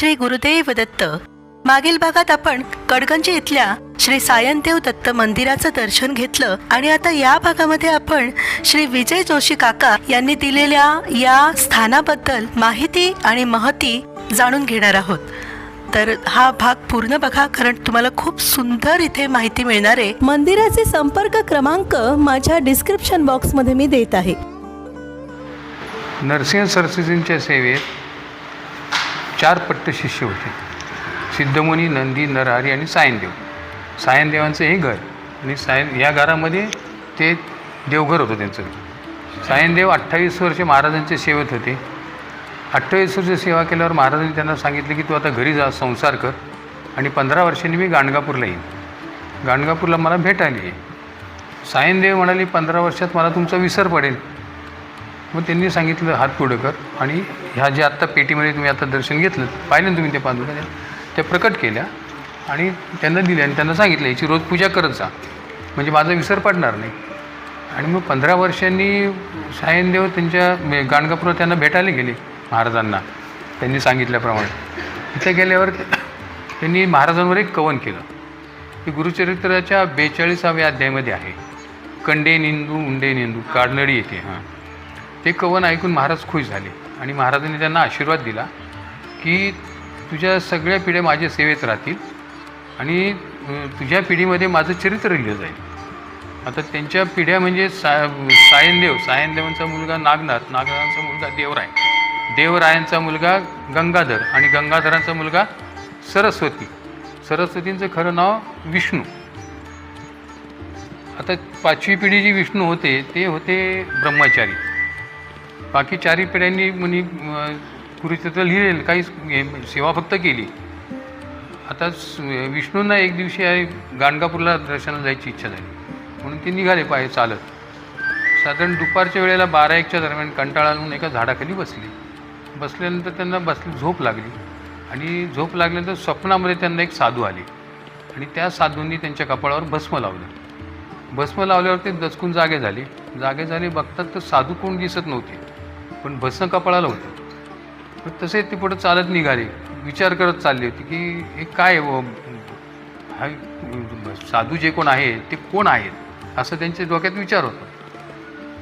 श्री गुरुदेव दत्त. मागील भागात आपण कडगंजी इथल्या श्री सायनदेव दत्त मंदिराचं दर्शन घेतलं आणि आता या भागामध्ये आपण श्री विजय जोशी काका यांनी दिलेल्या या स्थानाबद्दल माहिती आणि महती जाणून घेणार आहोत. तर हा भाग पूर्ण बघा कारण तुम्हाला खूप सुंदर इथे माहिती मिळणार. आहे मंदिराचे संपर्क क्रमांक माझ्या डिस्क्रिप्शन बॉक्समध्ये मी देत आहे. नरसिंह सरस्वतींच्या सेवेत चार पट्ट शिष्य होते. सिद्धमुनी नंदी नरहरी आणि सायनदेव सायनदेवांचं हे घर आणि सायन या घरामध्ये ते देवघर होतं त्यांचं. सायनदेव अठ्ठावीस वर्ष महाराजांच्या सेवेत होते. अठ्ठावीस वर्ष सेवा केल्यावर महाराजांनी त्यांना सांगितलं की तू आता घरी जा संसार कर आणि पंधरा वर्षांनी मी गाणगापूरला येईन. गाणगापूरला मला भेटायला ये सायनदेव म्हणाले पंधरा वर्षात मला तुमचा विसर पडेल. मग त्यांनी सांगितलं हात पुढं कर. आणि ह्या ज्या आत्ता पेटीमध्ये तुम्ही आता दर्शन घेतलं पाहिलं ना तुम्ही त्या पांडुका त्या प्रकट केल्या आणि त्यांना दिल्या आणि त्यांना सांगितलं याची रोज पूजा करत जा. म्हणजे माझा विसर पडणार नाही. आणि मग पंधरा वर्षांनी सायनदेव त्यांच्या म्हणजे मे- गाणगापुरात त्यांना भेटायला गेले महाराजांना. त्यांनी सांगितल्याप्रमाणे. तिथे गेल्यावर त्यांनी महाराजांवर एक कवन केलं. ते गुरुचरित्राच्या बेचाळीसाव्या अध्यायामध्ये आहे. कंडे निंदू उंडे निंदू काडनडी येते. हां. ते कवन ऐकून महाराज खुश झाले. आणि महाराजांनी त्यांना आशीर्वाद दिला की तुझ्या सगळ्या पिढ्या माझ्या सेवेत राहतील आणि तुझ्या पिढीमध्ये माझं चरित्र लिहिलं जाईल. आता त्यांच्या पिढ्या म्हणजे सा सायनदेव सायनदेवांचा मुलगा नागनाथ नागनाथांचा मुलगा देवराय. देवरायांचा मुलगा गंगाधर आणि गंगाधरांचा मुलगा सरस्वती. सरस्वतींचं खरं नाव विष्णू. आता पाचवी पिढी जी विष्णू होते ते होते ब्रह्मचारी. बाकी चारही पिढ्यांनी म्हणे कुरुचित्र लिहिलेलं काही हे- सेवा फक्त केली. आता विष्णूंना एक दिवशी आहे गाणगापूरला दर्शनाला जायची इच्छा झाली. म्हणून ते निघाले पाय चालत. साधारण दुपारच्या वेळेला बारा एकच्या दरम्यान कंटाळा आणून एका झाडाखाली बसले. बसल्यानंतर त्यांना बसली झोप लागली. आणि झोप लागल्यानंतर स्वप्नामध्ये त्यांना एक साधू आले. आणि त्या साधूंनी त्यांच्या कपाळावर भस्म लावलं. भस्म लावल्यावर ते दचकून जागे झाले. जागे झाले बघतात तर साधू कोण दिसत नव्हते. पण भस्म कपाळाला होतं. पण तसे ती पुढं चालत निघाली. विचार करत चालली होती की हे काय आहे हा साधू जे कोण आहे ते कोण आहेत? असं त्यांच्या डोक्यात विचार होता.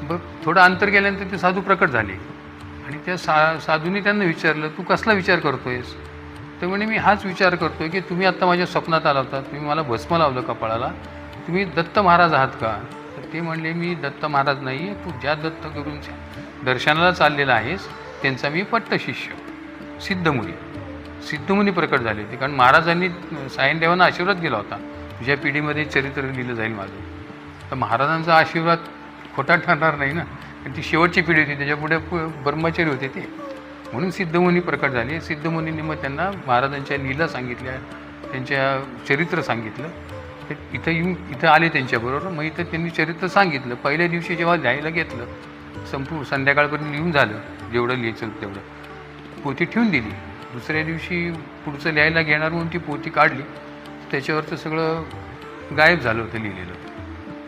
बघ थोडं अंतर गेल्यानंतर ते साधू प्रकट झाले. आणि त्या सा साधूंनी त्यांना विचारलं तू कसला विचार करतोयस? तर म्हणे मी हाच विचार करतोय की तुम्ही आत्ता माझ्या स्वप्नात आला होता. तुम्ही मला भस्म लावलं कपाळाला. तुम्ही दत्त महाराज आहात का? तर ते म्हणले मी दत्त महाराज नाही आहे तू ज्या दत्तगुरूंच्या दर्शनाला चाललेला आहेस त्यांचा मी पट्ट शिष्य. सिद्धमुनी. सिद्धमुनी प्रकट झाले होते कारण महाराजांनी सायनदेवांना आशीर्वाद दिला होता. तुझ्या पिढीमध्ये चरित्र लिहिलं जाईल माझं. तर महाराजांचा आशीर्वाद खोटा ठरणार नाही ना. आणि ती शेवटची पिढी होती त्याच्यापुढे प- ब्रह्मचारी होते ते. म्हणून सिद्धमुनी प्रकट झाले. सिद्धमुनींनी मग त्यांना महाराजांच्या लीला सांगितल्या त्यांच्या चरित्र सांगितलं. ते इथं येऊन इथं आले त्यांच्याबरोबर मग इथं त्यांनी चरित्र सांगितलं. पहिल्या दिवशी जेव्हा लिहायला घेतलं संपू संध्याकाळपर्यंत लिहून झालं. जेवढं लिहायचं तेवढं. पोती ठेवून दिली. दुसऱ्या दिवशी पुढचं लिहायला घेणार म्हणून ती पोती काढली. त्याच्यावरचं सगळं गायब झालं होतं लिहिलेलं.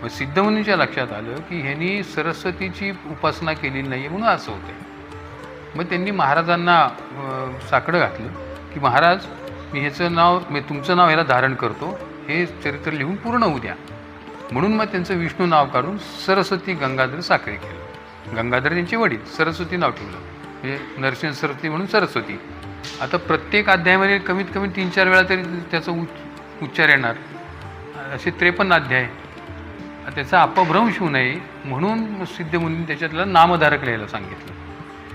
मग सिद्धमुनीच्या लक्षात आलं की ह्यांनी सरस्वतीची उपासना केलेली नाही आहे म्हणून असं होतं मग त्यांनी महाराजांना साकडं घातलं की महाराज मी ह्याचं नाव मी तुमचं नाव ह्याला धारण करतो. हे चरित्र लिहून पूर्ण होऊ द्या. म्हणून मग त्यांचं विष्णू नाव काढून सरस्वती गंगाधर साखरे केलं. गंगाधर त्यांचे वडील सरस्वती नाव ठेवलं. म्हणजे नरसिंह सरस्वती म्हणून सरस्वती. आता प्रत्येक अध्यायामध्ये कमीत कमी तीन चार वेळा तरी त्याचा उच्च उच्चार येणार. असे त्रेपन्न अध्याय. त्याचा अपभ्रंश होऊ नये म्हणून सिद्धमुनी त्याच्यातलं नामधारक लिहायला सांगितलं.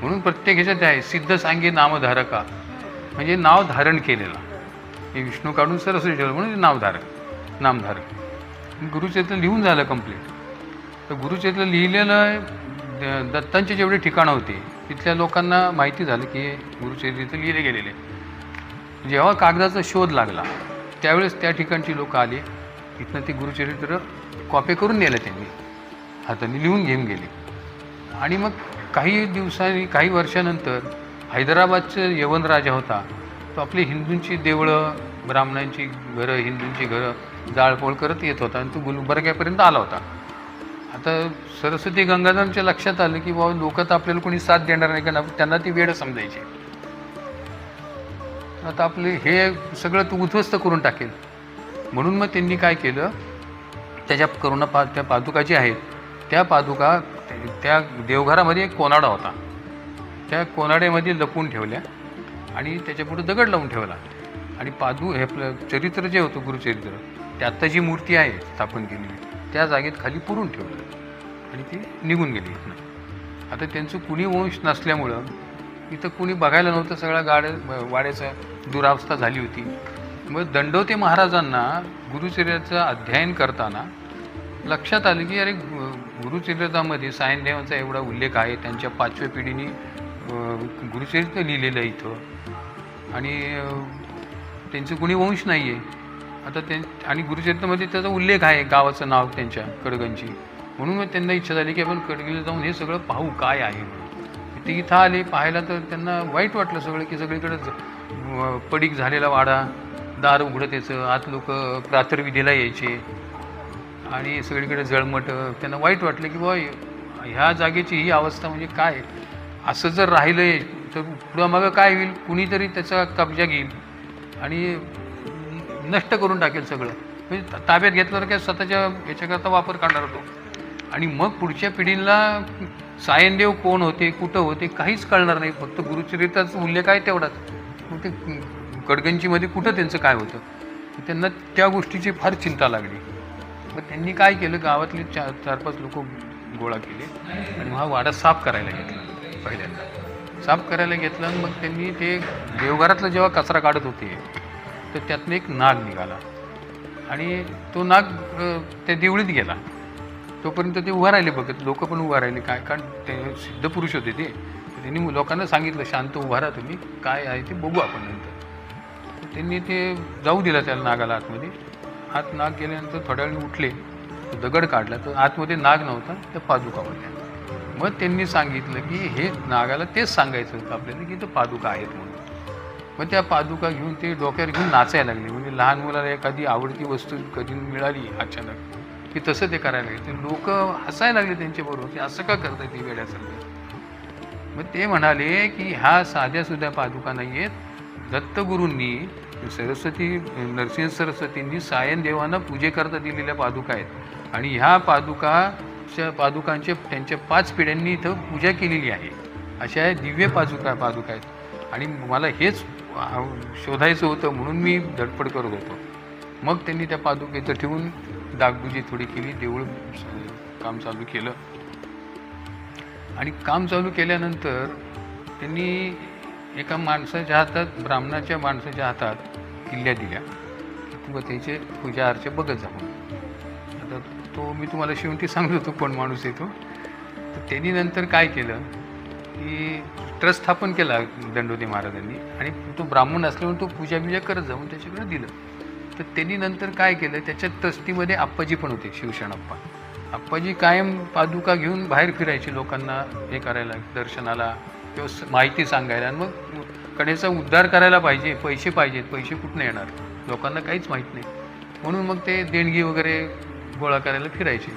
म्हणून प्रत्येक ह्याच्यात आहे सिद्ध सांगे नामधारका. म्हणजे नाव धारण केलेला. हे विष्णू काढून सरस्वती ठेवलं म्हणून नावधारक नामधारक नामधारक. गुरुचरित्र लिहून झालं कंप्लीट तर गुरुचरित्र लिहिलेलं द- दत्तांचे जेवढे ठिकाणं होते तिथल्या लोकांना माहिती झालं की हे गुरुचरित्र लिहिले गेलेले. जेव्हा कागदाचा शोध लागला त्यावेळेस त्या ठिकाणची लोकं आले. तिथनं ते गुरुचरित्र कॉपी करून नेलं त्यांनी. हाताने लिहून घेऊन गेले. आणि मग काही दिवसांनी काही वर्षानंतर हैदराबादचं यवन राजा होता. तो आपली हिंदूंची देवळं ब्राह्मणांची घरं हिंदूंची घरं जाळपोळ करत येत होता आणि तो गुलबर्ग्यापर्यंत आला होता. आता सरस्वती गंगाधरांच्या लक्षात आलं की बाबा लोक तर आपल्याला कोणी साथ देणार नाही कारण त्यांना ती वेळ समजायची. आता आपले हे सगळं तू उद्ध्वस्त करून टाकेल. म्हणून मग त्यांनी काय केलं? त्याच्या करुणा पा त्या पादुका ज्या आहेत त्या पादुका त्या देवघरामध्ये एक कोनाडा होता. त्या कोनाड्यामध्ये लपवून ठेवल्या. आणि त्याच्यापुढे दगड लावून ठेवला. आणि पादू हे आपलं चरित्र जे होतं गुरुचरित्र त्यात जी मूर्ती आहे स्थापन केलेली त्या जागेत खाली पुरून ठेवलं. आणि ती निघून गेली इथनं. आता त्यांचं कुणी वंश नसल्यामुळं इथं कुणी बघायला नव्हतं सगळ्या गाड वाड्याचा दुरावस्था झाली होती. मग दंडवते महाराजांना गुरुचरित्राचं अध्ययन करताना लक्षात आलं की अरे गु- गुरुचरित्रामध्ये सायनदेवांचा एवढा उल्लेख आहे त्यांच्या पाचव्या पिढीने गुरुचरित्र लिहिलेलं आहे इथं. आणि त्यांचं कुणी वंश नाही आहे आता त्यां आणि गुरुचरित्रामध्ये त्याचा उल्लेख आहे गावाचं नाव त्यांच्या कडगंची म्हणून मग त्यांना इच्छा झाली की आपण कडगीला जाऊन हे सगळं पाहू काय आहे. ते इथं आले पाहायला तर त्यांना वाईट वाटलं सगळं की सगळीकडे ज- पडीक झालेला वाडा दार उघडत त्याचं आत लोक प्रातर्विधीला यायचे. आणि सगळीकडे जळमट त्यांना वाईट वाटलं की बुवा ह्या जागेची ही अवस्था म्हणजे काय? असं जर राहिलं तर पुढं मागं काय होईल? कुणीतरी त्याचा कब्जा घेईल आणि नष्ट करून टाकेल सगळं. म्हणजे ताब्यात ताब्यात घेतल्यावर काय स्वतःच्या याच्याकरता वापर करणार होतो. आणि मग पुढच्या पिढीला सायनदेव कोण होते कुठं होते काहीच कळणार नाही. फक्त गुरुचरित्राचा उल्लेख आहे तेवढाच. मग ते कडगंजीमध्ये कुठं त्यांचं काय होतं? त्यांना त्या गोष्टीची फार चिंता लागली. मग त्यांनी काय केलं? गावातले चार चार पाच लोक गोळा केले आणि हा वाडा साफ करायला घेतला. पहिल्यांदा. साफ करायला घेतलं आणि मग त्यांनी ते देवघरातला जेव्हा कचरा काढत होते तर त्यातनं एक नाग निघाला. आणि तो नाग त्या देवळीत गेला. तोपर्यंत ते उभा राहिले बघत लोक पण उभा राहिले. काय कारण ते सिद्ध पुरुष होते ते. त्यांनी लोकांना सांगितलं शांत उभा राहा तुम्ही. काय आहे ते बघू आपण नंतर. त्यांनी ते जाऊ दिलं त्याला नागाला आतमध्ये. आत नाग गेल्यानंतर थोड्या वेळ उठले. दगड काढला. तर आतमध्ये नाग नव्हता त्या पादुका होत्या. मग त्यांनी सांगितलं की हे नागाला तेच सांगायचं होतं आपल्याला की इथं पादुका आहेत म्हणून. मग त्या पादुका घेऊन ते डोक्यावर घेऊन नाचायला लागले. म्हणजे लहान मुलाला एखादी आवडती वस्तू कधी मिळाली अचानक की तसं ते करायला लागले. ते लोक हसायला लागले त्यांच्याबरोबर की असं का करतात ती वेड्यासारखं मग ते म्हणाले की ह्या साध्या सुद्धा पादुका नाही आहेत दत्तगुरूंनी सरस्वती नरसिंह सरस्वतींनी सायन देवांना पूजेकरता दिलेल्या पादुका आहेत. आणि ह्या पादुका पादुकाच्या पादुकांचे त्यांच्या पाच पिढ्यांनी इथं पूजा केलेली आहे. अशा दिव्य पादुका पादुका आहेत. आणि मला हेच शोधायचं होतं म्हणून मी धडपड करत होतो. मग त्यांनी त्या पादुकेचं ठेवून दागदुजी थोडी केली देऊळ काम चालू केलं. आणि काम चालू केल्यानंतर त्यांनी एका माणसाच्या हातात ब्राह्मणाच्या माणसाच्या हातात किल्ल्या दिल्या. व त्याचे पूजा अर्चा बघत जा तो मी तुम्हाला शेवटी सांगत होतो कोण माणूस येतो तर त्यांनी नंतर काय केलं की ट्रस्ट स्थापन केला दंडोदी महाराजांनी आणि तो ब्राह्मण असल्यामुळे तो पूजा बिजा करत जाऊन त्याच्याकडे दिलं. तर त्यांनी नंतर काय केलं त्याच्या ट्रस्टीमध्ये आप्पाजी पण होते शिवशरणप्पा आप्पाजी कायम पादुका घेऊन बाहेर फिरायचे लोकांना हे करायला दर्शनाला किंवा माहिती सांगायला. आणि मग कडेचा उद्धार करायला पाहिजे पैसे पाहिजेत पैसे कुठनं येणार? लोकांना काहीच माहीत नाही. म्हणून मग ते देणगी वगैरे गोळा करायला फिरायचे.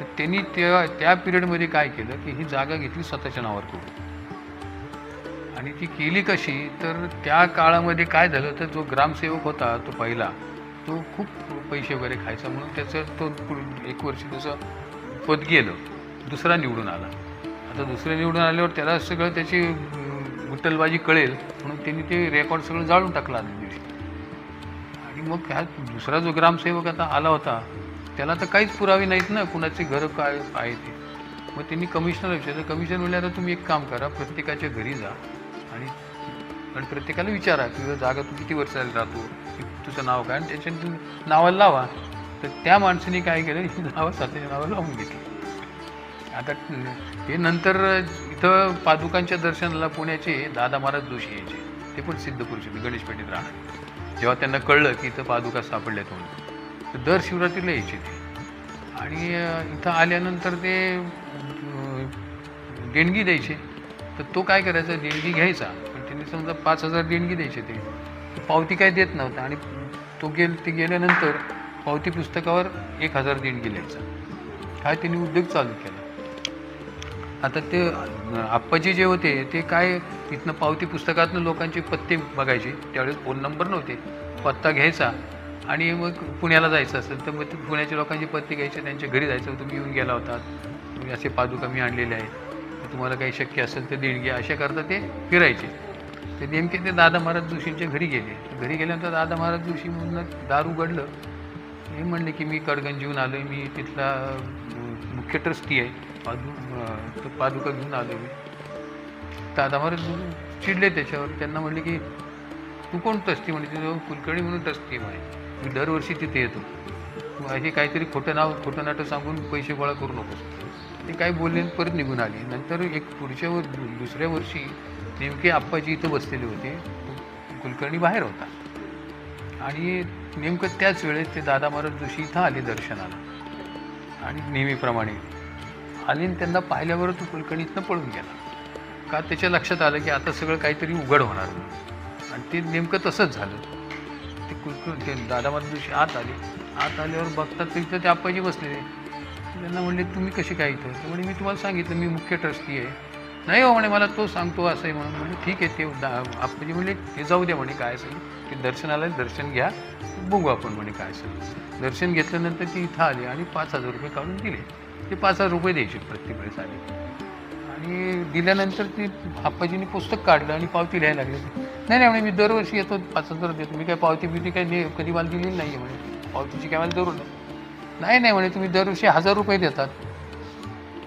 तर त्यांनी त्या त्या पिरियडमध्ये काय केलं की ही जागा घेतली स्वतःच्या नावावर करून. आणि ती केली कशी? तर त्या काळामध्ये काय झालं तर जो ग्रामसेवक होता तो पहिला तो खूप पैसे वगैरे खायचा म्हणून त्याचं तो एक वर्ष त्याचं पद गेलं. दुसरा निवडून आला. आता दुसरा निवडून आल्यावर त्याला सगळं त्याची गुट्टलबाजी कळेल म्हणून त्यांनी ते रेकॉर्ड सगळं जाळून टाकलं आदल्या दिवशी. आणि मग ह्या दुसरा जो ग्रामसेवक आता आला होता त्याला तर काहीच पुरावे नाहीत ना कुणाचे घरं काय आहे ते. मग त्यांनी कमिशनर विचारलं कमिशनर म्हणले आता तुम्ही एक काम करा प्रत्येकाच्या घरी जा आणि आणि प्रत्येकाला विचारा तुझं जागा तू किती वर्षाला राहतो तुझं नाव काय? आणि त्याच्या तू नावाला लावा. तर त्या माणसाने काय केलं ही नावं स्वतःच्या नावाला लावून घेतली. आता हे नंतर इथं पादुकांच्या दर्शनाला पुण्याचे दादा महाराज जोशी यायचे. ते पण सिद्ध पुरुष होते गणेश राहणार. जेव्हा त्यांना कळलं की इथं पादुका सापडल्यात म्हणून. दर शिवरात्रीला यायचे ते. आणि इथं आल्यानंतर ते देणगी द्यायचे. तर तो काय करायचा? देणगी घ्यायचा. पण त्यांनी समजा पाच हजार देणगी द्यायचे ते. पावती काय देत नव्हता आणि तो गेल ते गेल्यानंतर पावती पुस्तकावर एक हजार देणगी द्यायचा हा त्यांनी उद्योग चालू केला. आता ते आप्पाजी जे होते ते काय इथनं पावती पुस्तकातनं लोकांचे पत्ते बघायचे. त्यावेळेस फोन नंबर नव्हते. पत्ता घ्यायचा. आणि मग पुण्याला जायचं असेल तर मग ते पुण्याच्या लोकांची पत्ती घ्यायची त्यांच्या घरी जायचं तुम्ही येऊन गेला होतात तुम्ही असे पादुका मी आणलेले आहेत. तुम्हाला काही शक्य असेल तर देणगी अशा करता ते फिरायचे. ते नेमके ते दादा महाराज जोशींच्या घरी गेले. घरी गेल्यानंतर दादा महाराज जोशी म्हणून दार उघडलं. हे म्हणले की मी कडगंजीहून आलो आहे मी तिथला मुख्य ट्रस्टी आहे. पादू पादुका घेऊन आलो मी. दादा महाराज चिडले त्याच्यावर. त्यांना म्हणले की तू कोण ट्रस्टी? म्हणे तिथं कुलकर्णी म्हणून ट्रस्टी आहे. म्हणे मी दरवर्षी तिथे येतो. तू असे काहीतरी खोटं नाव खोटं नाटं सांगून पैसे गोळा करू नकोस. ते काय बोलले परत निघून आले. नंतर एक पुढच्या वर दुसऱ्या वर्षी नेमके आप्पाजी इथं बसलेले होते. कुलकर्णी बाहेर होता. आणि नेमकं त्याच वेळेस ते दादा महाराज जोशी इथं आले दर्शनाला. आणि नेहमीप्रमाणे आले आणि त्यांना पाहिल्यावर तो कुलकर्णी इथनं पळून गेला. का त्याच्या लक्षात आलं की आता सगळं काहीतरी उघड होणार. आणि ते नेमकं तसंच झालं. कुरकुर ते दादा महाराज दिवशी आत आले. आत आल्यावर बघतात तर इथं ते आप्पाजी बसलेले. त्यांना म्हणले तुम्ही कसे काय इथं? तर म्हणे मी तुम्हाला सांगितलं मी मुख्य ट्रस्टी आहे. नाही हो म्हणे मला तो सांगतो असं आहे म्हणून म्हणजे ठीक आहे ते दा- आप्पाजी म्हणले ते जाऊ द्या म्हणे काय असेल ते दर्शनाला दर्शन घ्या बघू आपण म्हणे काय असेल दर्शन घेतल्यानंतर ती इथं आली आणि पाच हजार रुपये काढून दिले. ते पाच हजार रुपये द्यायचे प्रत्येक वेळेस आले. आणि दिल्यानंतर ती आप्पाजीने पुस्तक काढलं आणि पावती लिहायला लागली. नाही नाही म्हणे मी दरवर्षी येतो पाच हजार देतो. मी काय पावती बिवती काय नाही कधी मला दिलेली नाही आहे म्हणे. पावतीची काय मला जरूर नाही. नाही नाही म्हणे तुम्ही दरवर्षी हजार रुपये देतात.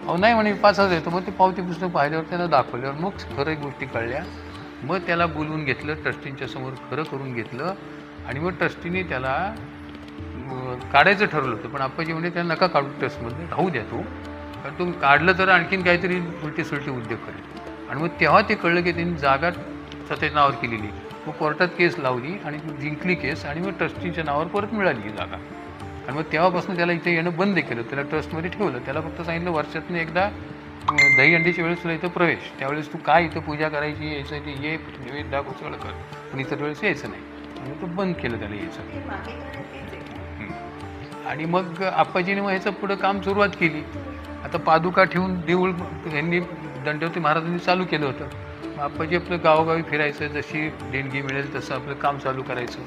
अहो नाही म्हणे मी पाच हजार देतो. मग ते पावती पुस्तक पाहिल्यावर त्यांना दाखवल्यावर मग खरं गोष्टी कळल्या. मग त्याला बोलवून घेतलं ट्रस्टींच्या समोर खरं करून घेतलं आणि मग ट्रस्टीने त्याला काढायचं ठरवलं होतं. पण आप्पाजी म्हणे त्याला नका काढू ट्रस्टमध्ये राहू द्या तो. कारण तुम्ही काढलं तर आणखीन काहीतरी उलटी सुलटी उद्योग करेल. आणि मग तेव्हा ते कळलं की त्यांनी जागा स्वतःच्या नावावर केलेली. मग कोर्टात केस लावली आणि ती जिंकली केस आणि मग ट्रस्टीच्या नावावर परत मिळाली ही जागा. आणि मग तेव्हापासून त्याला इथे येणं बंद केलं. त्याला ट्रस्टमध्ये ठेवलं. त्याला फक्त सांगितलं वर्षातून एकदा अं, दहीहंडीच्या वेळेस तुला इथं प्रवेश. त्यावेळेस तू काय इथं पूजा करायची यायचं ते ये नैवेद्य दाखव सगळं कर. पण इतर वेळेस यायचं नाही. आणि तो बंद केलं त्याला यायचं. आणि मग आप्पाजीने मग ह्याचं पुढं काम सुरुवात केली. आता पादुका ठेवून देऊळ यांनी दंडवती महाराजांनी चालू केलं होतं. मग आप्पाजी आपलं गावोगावी फिरायचं जशी देणगी मिळेल तसं आपलं काम चालू करायचं.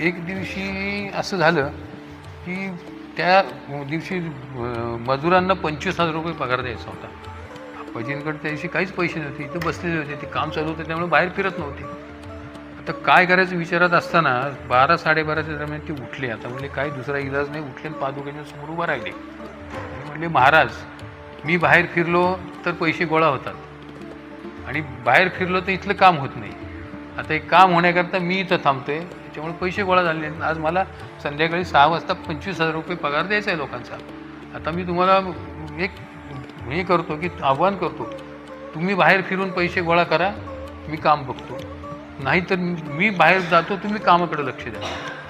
एक दिवशी असं झालं की त्या दिवशी मजुरांना पंचवीस हजार रुपये पगार द्यायचा होता. आप्पाजींकडे त्या दिवशी काहीच पैसे नव्हते इथं बसलेले होते. ते काम चालू होतं त्यामुळे बाहेर फिरत नव्हते. आता काय करायचं विचारात असताना बारा साडेबाराच्या दरम्यान ते उठले. आता म्हणले काही दुसरा इलाज नाही. उठले आणि पादुकांच्या समोर उभं राहिले. म्हणले महाराज मी बाहेर फिरलो तर पैसे गोळा होतात. आणि बाहेर फिरलो तर इथलं काम होत नाही. आता एक काम होण्याकरता मी इथं थांबतोय. त्याच्यामुळे पैसे गोळा झाले आज मला संध्याकाळी सहा वाजता पंचवीस हजार रुपये पगार द्यायचा आहे लोकांचा. आता मी तुम्हाला एक हे करतो की आव्हान करतो. तुम्ही बाहेर फिरून पैसे गोळा करा. मी काम बघतो. नाहीतर मी बाहेर जातो तुम्ही कामाकडे लक्ष द्या.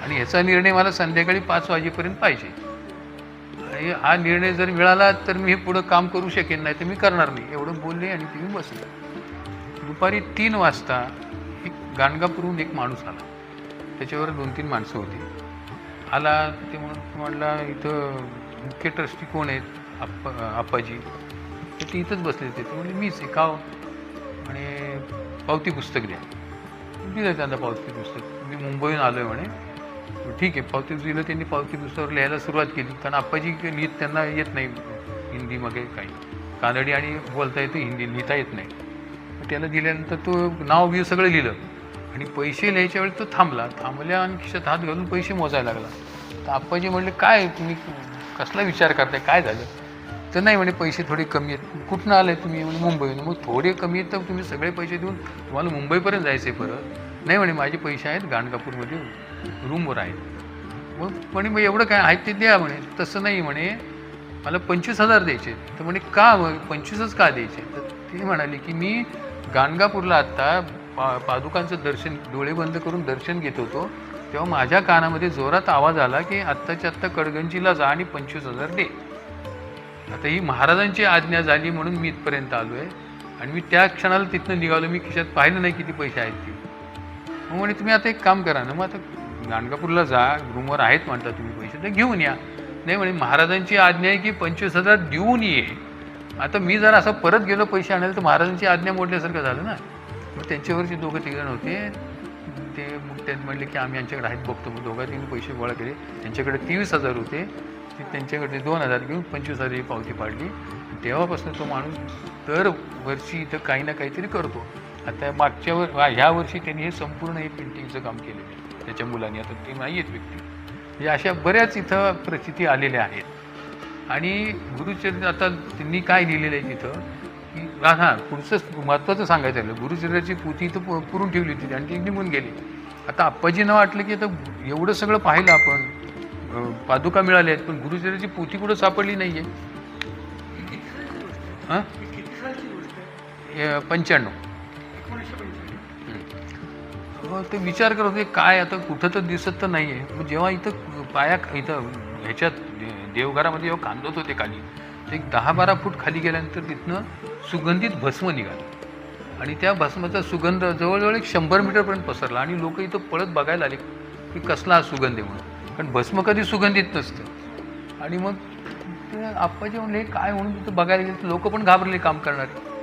आणि ह्याचा निर्णय मला संध्याकाळी पाच वाजेपर्यंत पाहिजे. आणि हा निर्णय जर मिळाला तर मी हे पुढं काम करू शकेन नाही तर मी करणार नाही. एवढं बोलले आणि तुम्ही बसले. दुपारी तीन वाजता एक गाणगापूरहून एक माणूस आला. त्याच्यावर दोन तीन माणसं होती. आला ते म्हण म्हणला इथं मुख्य ट्रस्टी कोण आहेत? आप्पा आप्पाजी. तर ते इथंच बसले होते. ते म्हणजे मीच आहे आणि हो? पावती पुस्तक द्या. दिलं त्यांना पावती पुस्तक? मी मुंबईहून आलो आहे म्हणे. ठीक आहे पावती दिलं त्यांनी पावती पुस्तकावर लिहायला सुरुवात केली. कारण आप्पाजी लिहित त्यांना येत नाही हिंदीमध्ये काही. कानडी आणि बोलता येतं हिंदी लिहिता येत नाही. त्याला दिल्यानंतर तो नाव बिव सगळं लिहिलं. आणि पैसे लिहायच्या वेळी तो थांबला. थांबल्या आणि खिशात हात घालून पैसे मोजायला लागला. तर आप्पाजी म्हणले काय तुम्ही कसला विचार करताय? काय झालं? तर नाही म्हणे पैसे थोडे कमी आहेत. कुठनं आले तुम्ही? म्हणे मुंबईहून. मग थोडे कमी आहेत तर तुम्ही सगळे पैसे देऊन तुम्हाला मुंबईपर्यंत जायचे परत. नाही म्हणे माझे पैसे आहेत गाणगापूरमध्ये रूमवर आहेत. मग म्हणे मग एवढं काय आहेत ते द्या म्हणे. तसं नाही म्हणे मला पंचवीस हजार द्यायचे तर म्हणे का पंचवीसच का द्यायचे तर ते म्हणाले की मी गाणगापूरला आत्ता पा पादुकांचं दर्शन डोळे बंद करून दर्शन घेत होतो तेव्हा माझ्या कानामध्ये जोरात आवाज आला की आत्ताच्या आत्ता कडगंजीला जा आणि पंचवीस हजार दे. आता ही महाराजांची आज्ञा झाली म्हणून मी इथपर्यंत आलो आहे आणि मी त्या क्षणाला तिथनं निघालो. मी खिशात पाहिलं नाही किती पैसे आहेत ते. मग म्हणे तुम्ही आता एक काम करा ना मग आता गाणगापूरला जा. रूमवर आहेत म्हणता तुम्ही पैसे तर घेऊन या. नाही म्हणे महाराजांची आज्ञा आहे की पंचवीस हजार देऊन ये. आता मी जर असं परत गेलो पैसे आणायला तर महाराजांची आज्ञा मोडल्यासारखं झालं ना. मग त्यांच्यावरची दोघं तिघण होते. ते मग त्यात म्हणले की आम्ही यांच्याकडे आहेत बघतो. मग दोघा तिने पैसे गोळा केले. त्यांच्याकडे तेवीस हजार होते. ते त्यांच्याकडे दोन हजार घेऊन पंचवीस हजाराची पावती पाडली. तेव्हापासून तो माणूस दर वर्षी इथं काही ना काहीतरी करतो. आता मागच्या वर ह्या वर्षी त्यांनी हे संपूर्ण हे पेंटिंगचं काम केलेलं आहे. त्याच्या मुलांनी. आता ते नाही आहेत व्यक्ती. म्हणजे अशा बऱ्याच इथं प्रचिती आलेल्या आहेत. आणि गुरुचरित्र आता त्यांनी काय लिहिलेलं आहे तिथं? की हां पुढचं महत्त्वाचं सांगायचं आलं गुरुचरित्राची पोथी इथं पु- पुरून ठेवली होती आणि ती निघून गेली. आता आप्पाजींना वाटलं की आता एवढं सगळं पाहिलं आपण. पादुका मिळाल्या आहेत पण गुरुचरित्राची पोथी कुठं सापडली नाही आहे हां पंच्याण्णव. मग ते विचार करत होते काय आता कुठं तर दिसत तर नाही आहे मग जेव्हा इथं पाया इथं ह्याच्यात दे- देवघरामध्ये जेव्हा कांदत होते खाली ते एक दहा बारा फूट खाली गेल्यानंतर तिथनं सुगंधित भस्म निघालं. आणि त्या भस्माचा सुगंध जवळजवळ एक शंभर मीटरपर्यंत पसरला आणि लोक इथं पळत बघायला आले की कसला हा सुगंध आहे म्हणून. कारण भस्म कधी सुगंधित नसतं. आणि मग ते आप्पाजी म्हणले काय म्हणून तिथं बघायला गेले? लोक पण घाबरले काम करणारे.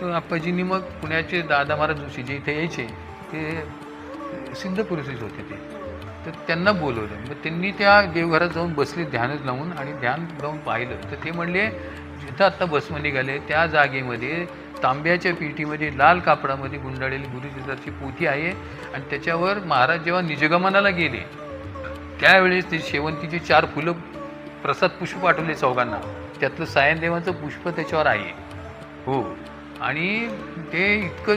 तर आप्पाजींनी मग पुण्याचे दादा महाराज जोशी जे इथे यायचे ते सिद्ध पुरुषच होते ते. तर त्यांना बोलवलं. मग त्यांनी त्या देवघरात जाऊन बसले ध्यानच लावून आणि ध्यान लावून पाहिलं. तर ते म्हणले जिथं आत्ता भस्म निघाले त्या जागेमध्ये तांब्याच्या पेटीमध्ये लाल कापडामध्ये गुंडाळलेली गुरुचरित्राची पोथी आहे आणि त्याच्यावर महाराज जेव्हा निजगमनाला गेले त्यावेळेस ते शेवंतीची चार फुलं प्रसाद पुष्प पाठवले चौघांना. त्यातलं सायनदेवाचं पुष्प त्याच्यावर आहे. हो. आणि ते इतकं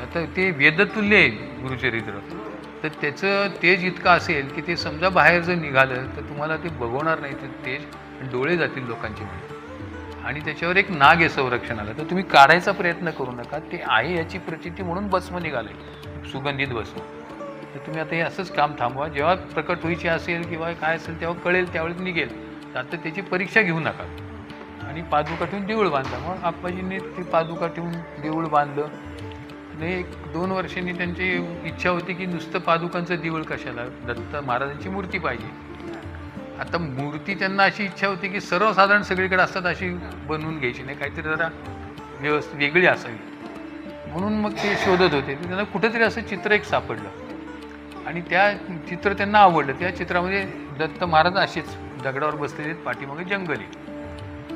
आता ते वेदतुल्य आहे गुरुचरित्र. तर त्याचं तेज इतकं असेल की ते समजा बाहेर जर निघालं तर तुम्हाला ते बघवणार नाही ते तेज डोळे जातील लोकांचे म्हणजे आणि त्याच्यावर एक नाग आहे संरक्षणाला. तर तुम्ही काढायचा प्रयत्न करू नका. ते आहे याची प्रचिती म्हणून भस्म निघालं सुगंधित भस्म. तर तुम्ही आता हे असंच काम थांबवा. जेव्हा प्रकट व्हायची असेल किंवा काय असेल तेव्हा कळेल त्यावेळेस निघेल. तर आता त्याची परीक्षा घेऊ नका. आणि पादुका ठेवून देऊळ बांधला मग आप्पाजींनी ते पादुका ठेवून देऊळ बांधलं. आणि एक दोन वर्षांनी त्यांची इच्छा होती की नुसतं पादुकांचं दिवळ कशाला? दत्त महाराजांची मूर्ती पाहिजे. आता मूर्ती त्यांना अशी इच्छा होती की सर्वसाधारण सगळीकडे असतात अशी बनवून घ्यायची नाही. काहीतरी जरा व्यवस्थित वेगळी असावी. म्हणून मग ते शोधत होते. त्यांना कुठेतरी असं चित्र एक सापडलं. आणि त्या चित्र त्यांना आवडलं. त्या चित्रामध्ये दत्त महाराज असेच दगडावर बसलेले आहेत, पाठीमागे जंगल आहे.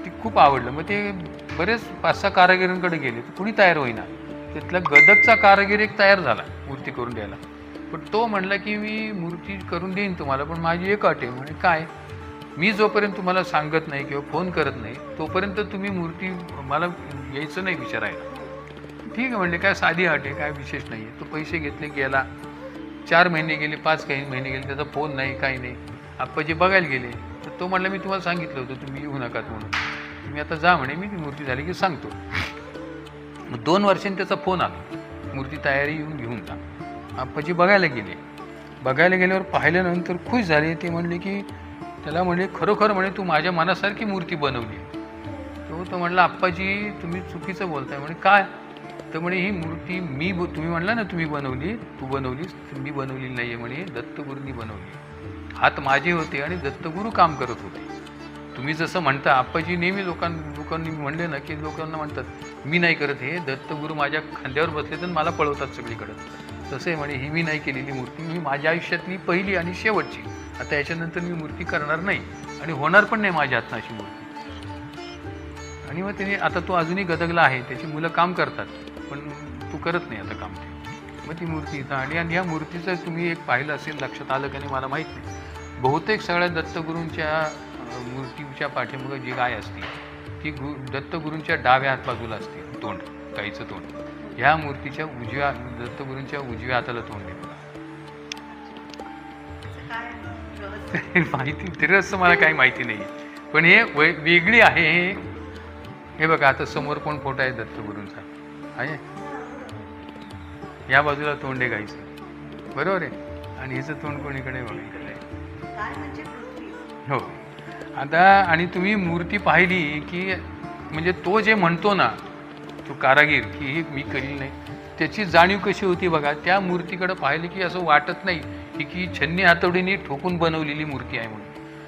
ती खूप आवडलं. मग ते बरेच पाच सहा कारागिरांकडे गेले. तर कुणी तयार होईना. त्यातला गदकचा कारागीर एक तयार झाला मूर्ती करून द्यायला. पण तो म्हणला की मी मूर्ती करून देईन तुम्हाला पण माझी एक अट आहे. म्हणजे काय? मी जोपर्यंत तुम्हाला सांगत नाही किंवा फोन करत नाही तोपर्यंत तुम्ही मूर्ती मला यायचं नाही विचारायला. ठीक आहे म्हणजे काय साधी अट आहे काय विशेष नाही आहे तो पैसे घेतले गेला. चार महिने गेले पाच काही महिने गेले त्याचा फोन नाही काही नाही. आप्पाजी बघायला गेले. तर तो म्हणला मी तुम्हाला सांगितलं होतं तुम्ही येऊ नकात म्हणून. तुम्ही आता जा म्हणे मी ती मूर्ती झाली की सांगतो. मग दोन वर्षांनी त्याचा फोन आला. मूर्ती तयारी येऊन घेऊन जा. आप्पाजी बघायला गेले. बघायला गेल्यावर पाहिल्यानंतर खुश झाले. ते म्हणले की त्याला म्हणे खरोखर म्हणे तू माझ्या मनासारखी मूर्ती बनवली तो तो म्हणला आप्पाजी तुम्ही चुकीचं बोलताय. म्हणे काय? तर म्हणे ही मूर्ती मी ब- तुम्ही म्हणला ना तुम्ही बनवली तू बनवलीस. मी बनवली नाही आहे म्हणे. दत्तगुरूंनी बनवली हात माझे होते आणि दत्तगुरू काम करत होते. तुम्ही जसं म्हणता आप्पाजी नेहमी लोकां लोकांनी म्हणले ना की लोकांना म्हणतात मी नाही करत हे दत्तगुरू माझ्या खांद्यावर बसले तर मला पळवतात सगळीकडं. तसं आहे म्हणे ही मी नाही केलेली मूर्ती मी माझ्या आयुष्यातली पहिली आणि शेवटची. आता याच्यानंतर मी मूर्ती करणार नाही आणि होणार पण नाही माझ्या हातनं अशी मूर्ती. आणि मग त्याने आता तो अजूनही गदगला आहे त्याची मुलं काम करतात पण तू करत नाही आता काम. ते मग ती मूर्ती इथं आणि आणि ह्या मूर्तीचं तुम्ही एक पाहिलं असेल लक्षात आलं का नाही मला माहीत नाही. बहुतेक सगळ्या दत्तगुरूंच्या मूर्तीच्या पाठीमागं जी गाय असते ती गु दत्तगुरूंच्या डाव्या हात बाजूला असते तोंड गाईचं तोंड. ह्या मूर्तीच्या उजव्या दत्तगुरूंच्या उजव्या हाताला तोंड आहे. माहिती ते रहस्य मला काही माहिती नाही पण हे वै वेगळी आहे हे. हे बघा आता समोर कोण फोटो आहे दत्तगुरूंचा? आहे? या बाजूला तोंड आहे गाईचं. बरोबर आहे? आणि हिचं तोंड कोणीकडे बघितलं आहे हो. आता आणि तुम्ही मूर्ती पाहिली की म्हणजे तो जे म्हणतो ना तो कारागीर की मी केली नाही त्याची जाणीव कशी होती बघा त्या मूर्तीकडं पाहिली की असं वाटत नाही की की छन्नी हातोडीने ठोकून बनवलेली मूर्ती आहे म्हणून.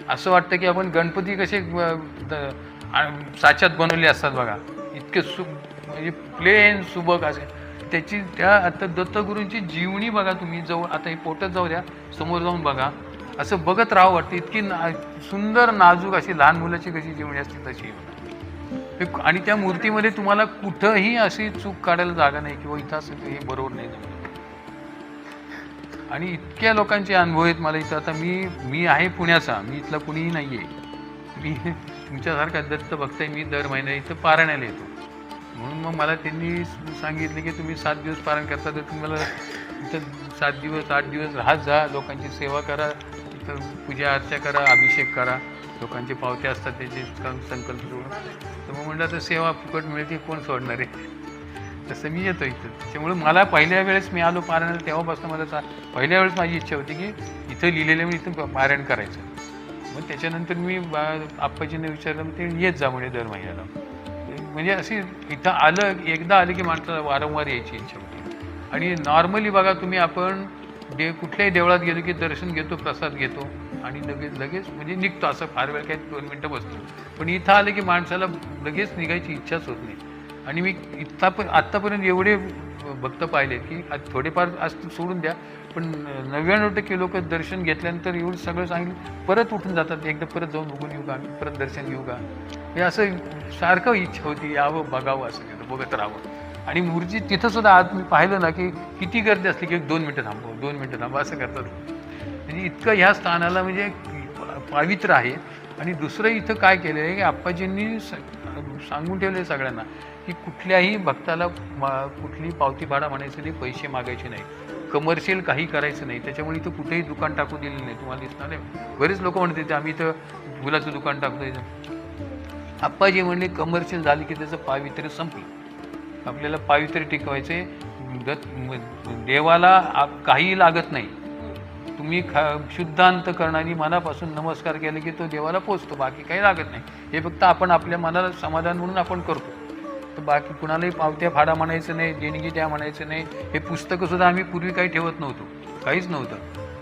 असं वाटतं की आपण गणपती कसे द- साच्यात बनवले असतात बघा इतके सु म्हणजे प्लेन सुबक असे. त्याची त्या आता दत्तगुरूंची जीवनी बघा तुम्ही जवळ आता हे पोटत जाऊ द्या समोर जाऊन बघा असं बघत राहावं वाटतं इतकी ना सुंदर नाजूक अशी लहान मुलाची कशी जीवनी असते तशी. आणि त्या मूर्तीमध्ये तुम्हाला कुठंही अशी चूक काढायला जागा नाही किंवा इथं असं हे बरोबर नाही जमलं. आणि इतक्या लोकांचे अनुभव आहेत मला इथं. आता मी मी आहे पुण्याचा मी इथला कुणीही नाही आहे मी तुमच्यासारखा दत्त भक्त आहे मी दर महिन्या इथं पारायणाला येतो. म्हणून मग मला त्यांनी सांगितले की तुम्ही सात दिवस पारायण करता तर तुम्हाला इथं सात दिवस आठ दिवस राहत जा लोकांची सेवा करा. तर पूजा अर्चा करा अभिषेक करा. लोकांचे पावते असतात त्याचे संकल्प जोडून तर मग म्हटलं तर सेवा फुकट मिळते कोण सोडणार आहे? तसं मी येतो इथं. त्याच्यामुळे मला पहिल्या वेळेस मी आलो पारायण तेव्हापासून मला चा- पहिल्या वेळेस माझी इच्छा होती की इथं लिहिलेलं मी इथं पारायण करायचं. मग त्याच्यानंतर मी बा आप्पाजींना विचारलं मग ते येत जा म्हणे दर महिन्याला. म्हणजे अशी इथं आलं एकदा आलं की माणसाला वारंवार यायची इच्छा होती. आणि नॉर्मली बघा तुम्ही आपण देव कुठल्याही देवळात गेलो की दर्शन घेतो प्रसाद घेतो आणि लगेच लगेच म्हणजे निघतो. असं फार वेळ काही दोन मिनटं बसतो. पण इथं आलं की माणसाला लगेच निघायची इच्छाच होत नाही. आणि मी इत्ता पण आत्तापर्यंत एवढे भक्त पाहिले की थोडेफार आज सोडून द्या. पण नव्याण्णव टक्के लोक दर्शन घेतल्यानंतर एवढं सगळं सांगितलं परत उठून जातात. एकदा परत जाऊन बघून येऊ का? परत दर्शन घेऊ का? हे असं सारखं इच्छा होती यावं बघावं असं बघत राहावं. आणि मूर्ती तिथं सुद्धा आज मी पाहिलं ना की किती गर्दी असली की एक दोन मिनटं थांबव दोन मिनटं थांबव असं करतात. म्हणजे इतकं ह्या स्थानाला म्हणजे पावित्र आहे. आणि दुसरं इथं काय केलं आहे की आप्पाजींनी स- सांगून ठेवलं आहे सगळ्यांना की कुठल्याही भक्ताला मा- कुठली पावती भाडा म्हणायचं नाही पैसे मागायचे नाही. कमर्शियल काही करायचं नाही. त्याच्यामुळे इथं कुठेही दुकान टाकू दिलेलं नाही. तुम्हाला दिसणार आहे बरेच लोक म्हणते ते आम्ही इथं फुलाचं दुकान टाकतो आप्पाजी म्हणले कमर्शियल झाली की त्याचं पावित्र्य संपलं. आपल्याला पावित्र्य टिकवायचे. गत देवाला काही काहीही लागत नाही. तुम्ही ख शुद्धांत अंतकरणाने मनापासून नमस्कार केले की तो देवाला पोचतो बाकी काही लागत नाही. हे फक्त आपण आपल्या मनाला समाधान म्हणून आपण करतो. तर बाकी कुणालाही पावत्या फाडा म्हणायचं नाही देणगी द्या म्हणायचं नाही. हे पुस्तकंसुद्धा आम्ही पूर्वी काही ठेवत नव्हतो. काहीच नव्हतं.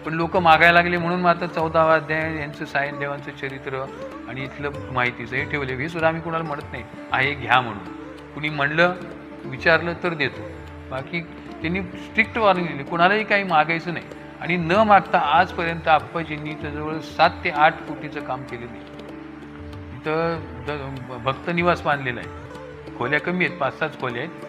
पण लोक मागायला लागले म्हणून मग आता चौदावा अध्याय यांचं सायन देवांचं चरित्र आणि इथलं माहितीचं हे ठेवले. हे सुद्धा आम्ही कुणाला म्हणत नाही. आहे घ्या म्हणून. कुणी म्हणलं विचारलं तर देतो. बाकी त्यांनी स्ट्रिक्ट वॉर्निंग दिली. कुणालाही काही मागायचं नाही. आणि न मागता आजपर्यंत आप्पाजींनी जवळ सात ते आठ कोटीचं काम केलेलं आहे. इथं द भक्त निवास बांधलेला आहे. खोल्या कमी आहेत पाच सात खोल्या आहेत.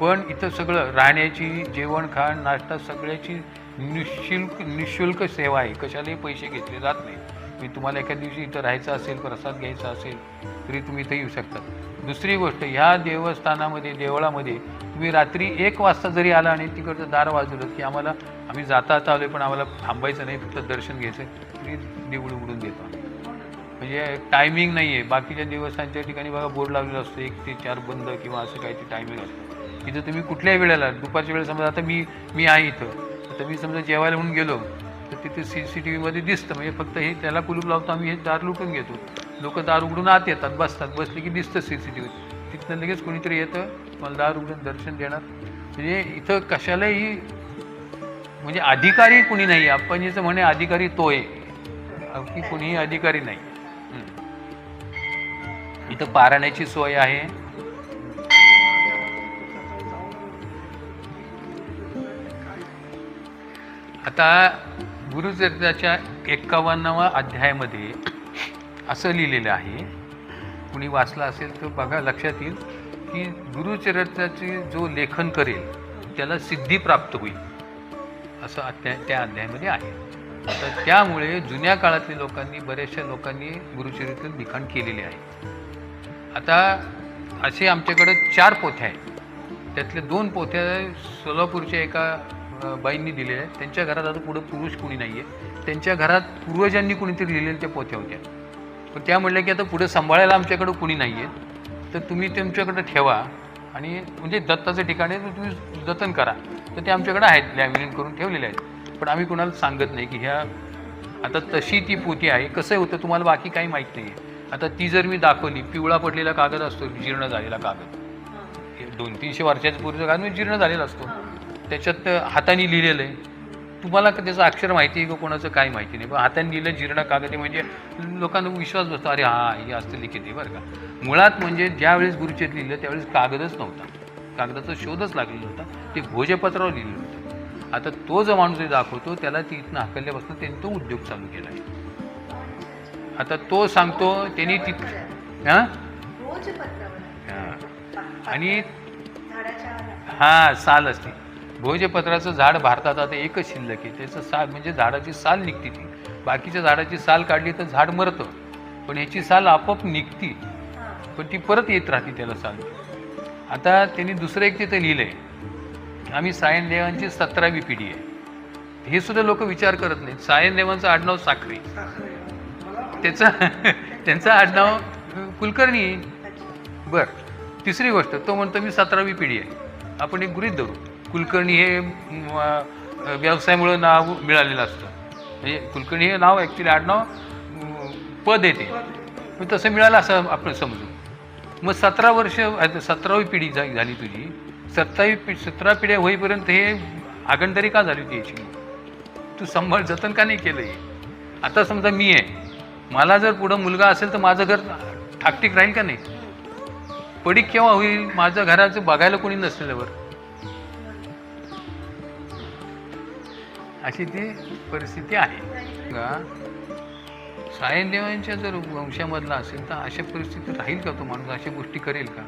पण इथं सगळं राहण्याची जेवण खाण नाश्ता सगळ्याची निशुल्क निशुल्क सेवा आहे. कशालाही पैसे घेतले जात नाही मी तुम्हाला एका दिवशी इथं राहायचं असेल प्रसाद घ्यायचा असेल तरी तुम्ही इथं येऊ शकता. दुसरी गोष्ट ह्या देवस्थानामध्ये देवळामध्ये तुम्ही रात्री एक वाजता जरी आला आणि तिकडचं दार वाजवलं की आम्हाला आम्ही जाता आलो आलोय पण आम्हाला थांबायचं नाही फक्त दर्शन घ्यायचं तरी देऊळ उघडून देतो. म्हणजे टायमिंग नाही आहे बाकीच्या देवस्थानच्या ठिकाणी बघा बोर्ड लावलेला असतो एक ते चार बंद किंवा असं काही ते टायमिंग असतं. इथं तुम्ही कुठल्याही वेळेला दुपारच्या वेळेला समजा आता मी मी आहे इथं. तर मी समजा जेवायला म्हणून गेलो तिथे सी सी टी व्हीमध्ये दिसतं. म्हणजे फक्त हे त्याला कुलूप लावतो आम्ही हे दार लुटून घेतो. लोक दार उघडून आत येतात बसतात. बसले की दिसतं सी सी टी व्ही. तिथनं लगेच कोणीतरी येतं मला दार उघडून दर्शन देणार. म्हणजे इथं कशालाही म्हणजे अधिकारी कुणी नाही. आपण जिचं म्हणे अधिकारी तो आहे की कुणीही अधिकारी नाही. इथं पाराण्याची सोय आहे. आता गुरुचरित्राच्या एक्कावन्नावा अध्यायामध्ये असं लिहिलेलं आहे. कुणी वाचलं असेल तर बघा लक्षात येईल की गुरुचरित्राचे जो लेखन करेल त्याला सिद्धी प्राप्त होईल. असं अध्याय त्या अध्यायामध्ये आहे. तर त्यामुळे जुन्या काळातल्या लोकांनी बऱ्याचशा लोकांनी गुरुचरित्र लिखाण केलेले आहे. आता असे आमच्याकडं चार पोथ्या आहेत. त्यातल्या दोन पोथ्या सोलापूरच्या एका बाईंनी दिलेल्या आहेत. त्यांच्या घरात आता पुढं पुरुष कुणी नाही आहे त्यांच्या घरात पूर्वजांनी कुणीतरी लिहिलेल्या त्या पोथ्या होत्या पण त्या म्हणल्या की आता पुढे सांभाळायला आमच्याकडं कुणी नाही आहे तर तुम्ही तुमच्याकडं ठेवा. आणि म्हणजे दत्ताचं ठिकाण आहे तर तुम्ही जतन करा. तर ते आमच्याकडे आहेत लॅमिनेट करून ठेवलेले आहेत. पण आम्ही कुणाला सांगत नाही की ह्या आता तशी ती पोती आहे. कसं होतं तुम्हाला बाकी काही माहीत नाही आहे आता ती जर मी दाखवली पिवळा पडलेला कागद असतो जीर्ण झालेला कागद. हे दोन तीनशे वर्षाच्या पूर्वीचा कागद जीर्ण झालेला असतो. त्याच्यात हाताने लिहिलेलं आहे. तुम्हाला का त्याचं अक्षर माहिती आहे का? कोणाचं काय माहिती नाही. पण हाताने लिहिलं जीर्ण कागदी म्हणजे लोकांना विश्वास बसतो. अरे हा हे असतं लिखित आहे बरं का. मुळात म्हणजे ज्यावेळेस गुरुचरित्र लिहिलं त्यावेळेस कागदच नव्हता. कागदाचा शोधच लागलेला होता. ते भोजपत्रावर लिहिलं होतं. आता तो जो माणूस दाखवतो त्याला ती इथनं हकलल्यापासून त्यांनी तो उद्योग चालू केला आहे. आता तो सांगतो त्यांनी ती हां? हां. आणि हां साल असते. भोजपत्राचं झाड भारतात आता एकच शिल्लक आहे. त्याचं साल म्हणजे झाडाची साल निघते ती. बाकीच्या झाडाची साल काढली तर झाड मरतं. पण ह्याची साल आपोआप निघती. पण ती परत येत राहते त्याला साल. आता त्यांनी दुसरं एक तिथं लिहिलं आहे आम्ही सायनदेवांची सतरावी पिढी आहे. हे सुद्धा लोक विचार करत नाहीत. सायनदेवांचं आडनाव साखरे. त्याचं त्यांचं आडनाव कुलकर्णी. आहे. बरं. तिसरी गोष्ट तो म्हणतो मी सतरावी पिढी आहे. आपण एक गृहीत धरू. कुलकर्णी हे व्यवसायामुळे व्यवसायामुळं नाव मिळालेलं असतं. म्हणजे कुलकर्णी हे नाव ॲक्च्युली आडनाव पद येते मग तसं मिळालं असं आपण समजू. मग सतरा वर्ष सतरावी पिढी झा झाली तुझी. सत्तावी पि सतरा पिढ्या होईपर्यंत हे आगंदरी का झाली होती याची? तू सांभाळ जतन का नाही केलं हे आता समजा मी आहे. मला जर पुढं मुलगा असेल तर माझं घर ठाकटीक राहील का नाही? पडीक केव्हा होईल? माझं घराचं बघायला कोणी नसलेल्यावर अशी ती परिस्थिती आहे. का? सायनदेवांच्या जर वंशामधला असेल तर अशा परिस्थितीत राहील का तो माणूस? अशा गोष्टी करेल का?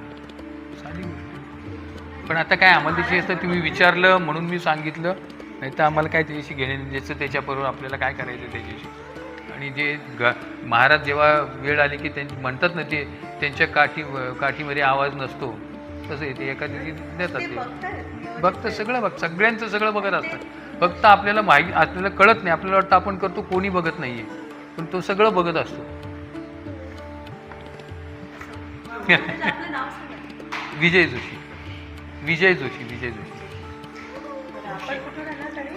साधी गोष्ट. पण आता काय आम्हाला त्याची असतं तुम्ही विचारलं म्हणून मी सांगितलं नाही तर आम्हाला काय त्याच्याशी घेणे ज्याचं त्याच्याबरोबर आपल्याला काय करायचं त्याच्याशी? आणि जे ग महाराज जेव्हा वेळ आली की त्यांची म्हणतात ना ते त्यांच्या काठी काठीमध्ये आवाज नसतो. तसं येते एखादी देतात ते. बघतं सगळं बघ सगळ्यांचं सगळं बघत असतं फक्त आपल्याला माहिती आपल्याला कळत नाही. आपल्याला वाटतं आपण करतो कोणी बघत नाही आहे पण तो सगळं बघत असतो. विजय जोशी. विजय जोशी विजय जोशी.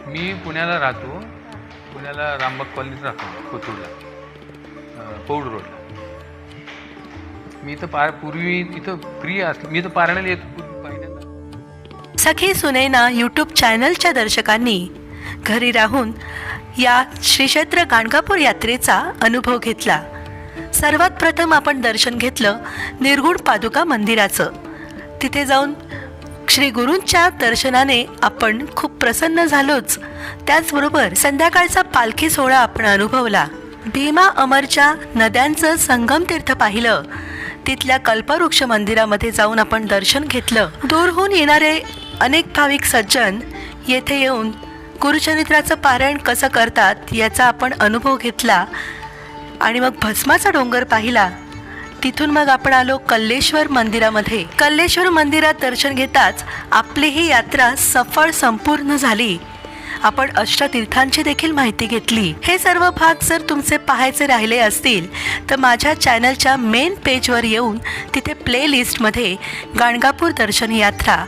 मी पुण्याला राहतो. पुण्याला रामबाग कॉलनीत राहतो कोथरूडला. पौड रोडला. मी इथं पार पूर्वी तिथं फ्री असलं मी तर पारण्याला येत सखी सुनैना यूट्यूब चॅनलच्या दर्शकांनी घरी राहून या श्री क्षेत्र गाणगापूर यात्रेचा अनुभव घेतला. सर्वात प्रथम आपण दर्शन घेतलं निर्गुण पादुका मंदिराचं. तिथे जाऊन श्री गुरूंच्या दर्शनाने आपण खूप प्रसन्न झालोच. त्याचबरोबर संध्याकाळचा पालखी सोहळा आपण अनुभवला. भीमा अमरच्या नद्यांचं संगम तीर्थ पाहिलं. तिथल्या कल्पवृक्ष मंदिरामध्ये जाऊन आपण दर्शन घेतलं. दूरहून येणारे अनेक भाविक सज्जन येथे येऊन गुरुचरित्राचं पारायण कसं करतात याचा आपण अनुभव घेतला आणि मग भस्माचा डोंगर पाहिला. तिथून मग आपण आलो कल्लेश्वर मंदिरामध्ये. कल्लेश्वर मंदिरात दर्शन घेताच आपली ही यात्रा सफळ संपूर्ण झाली. आपण अष्टतीर्थांची देखील माहिती घेतली. हे सर्व भाग जर तुमचे पाहायचे राहिले असतील तर माझ्या चॅनलच्या मेन पेजवर येऊन तिथे प्लेलिस्टमध्ये गाणगापूर दर्शन यात्रा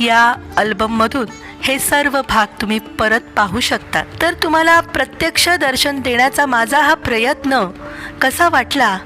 या अल्बममधून हे सर्व भाग तुम्ही परत पाहू शकता. तर तुम्हाला प्रत्यक्ष दर्शन देण्याचा माझा हा प्रयत्न कसा वाटला?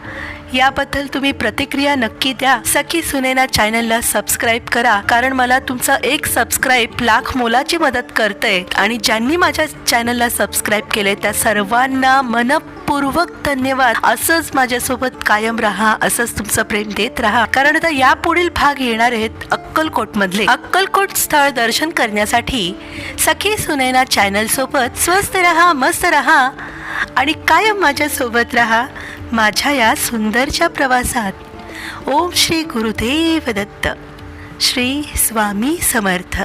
याबद्दल तुम्ही प्रतिक्रिया नक्की द्या. सखी सुनेना चॅनलला सबस्क्राईब करा कारण मला तुमचा एक सबस्क्राईब लाख मोलाची मदत करते आणि ज्यांनी माझ्या चॅनलला सबस्क्राईब केले त्या सर्वांना मनपूर्वक धन्यवाद. असंच माझ्यासोबत कायम राहा असंच तुमचं प्रेम देत राहा. कारण आता यापुढील भाग येणार आहेत अक्कलकोट मधले अक्कलकोट स्थळ दर्शन करण्यासाठी सखी सुनैना चॅनल सोबत स्वस्त राहा मस्त राहा आणि कायम माझ्यासोबत राहा. माझ्या या सुंदरच्या प्रवासात. ओम श्री गुरुदेव दत्त. श्री स्वामी समर्थ.